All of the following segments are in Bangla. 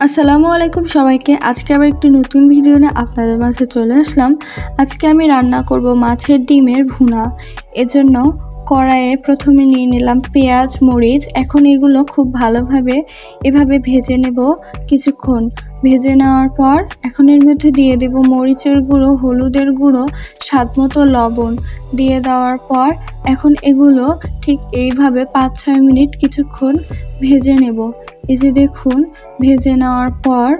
আসসালামু আলাইকুম সবাইকে। আজকে আবার একটি নতুন ভিডিও নিয়ে আপনাদের মাঝে চলে আসলাম। আজকে আমি রান্না করব মাছের ডিমের ভুনা। এজন্য কড়াইয়ে প্রথমে নিয়ে নিলাম পেঁয়াজ, মরিচ। এখন এগুলো খুব ভালোভাবে এভাবে ভেজে নেব কিছুক্ষণ। ভেজে নেওয়ার পর এখন এর মধ্যে দিয়ে দেব মরিচের গুঁড়ো, হলুদের গুঁড়ো, স্বাদ মতো লবণ। দিয়ে দেওয়ার পর এখন এগুলো ঠিক এইভাবে পাঁচ ছয় মিনিট কিছুক্ষণ ভেজে নেব। এই যে দেখুন, ভেজে নেওয়ার পর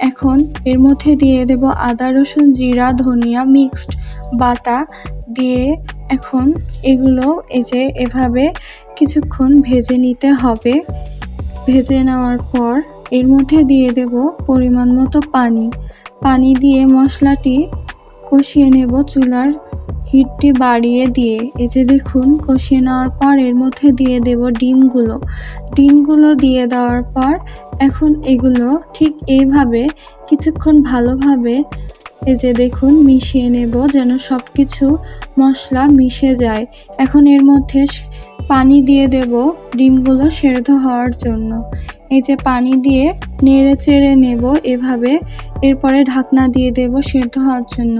এখন এর মধ্যে দিয়ে দেব আদা, রসুন, জিরা, ধনিয়া মিক্সড বাটা দিয়ে এখন এগুলো এই যে এভাবে কিছুক্ষণ ভেজে নিতে হবে। ভেজে নেওয়ার পর এর মধ্যে দিয়ে দেব পরিমাণ মতো পানি। পানি দিয়ে মশলাটি কষিয়ে নেব চুলার হিটটি বাড়িয়ে দিয়ে, এই যে দেখুন, কষিয়ে নেওয়ার পর এর মধ্যে দিয়ে দেব ডিমগুলো। ডিমগুলো দিয়ে দেওয়ার পর এখন এগুলো ঠিক এইভাবে কিছুক্ষণ ভালোভাবে এই যে দেখুন মিশিয়ে নেব যেন সব কিছু মশলা মিশে যায়। এখন এর মধ্যে পানি দিয়ে দেব ডিমগুলো সেদ্ধ হওয়ার জন্য। এই যে পানি দিয়ে নেড়ে চেড়ে নেব এভাবে, এরপরে ঢাকনা দিয়ে দেব সেদ্ধ হওয়ার জন্য।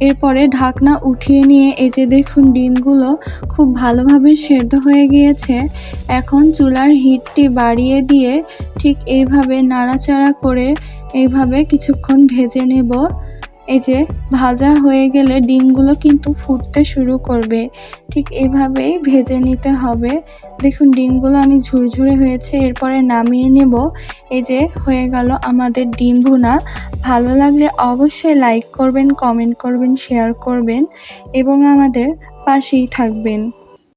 এরপরে ঢাকনা উঠিয়ে নিয়ে এই যে দেখুন ডিমগুলো খুব ভালোভাবে সেদ্ধ হয়ে গিয়েছে। এখন চুলার হিটটি বাড়িয়ে দিয়ে ঠিক এইভাবে নাড়াচাড়া করে এইভাবে কিছুক্ষণ ভেজে নেব। এই যে ভাজা হয়ে গেলে ডিমগুলো কিন্তু ফুটতে শুরু করবে। ঠিক এভাবেই ভেজে নিতে হবে। দেখুন, ডিমগুলো অনেক ঝুরঝুরে হয়েছে, এরপরে নামিয়ে নেব। এই যে হয়ে গেল আমাদের ডিম ভুনা। ভালো লাগলে অবশ্যই লাইক করবেন, কমেন্ট করবেন, শেয়ার করবেন এবং আমাদের পাশেই থাকবেন।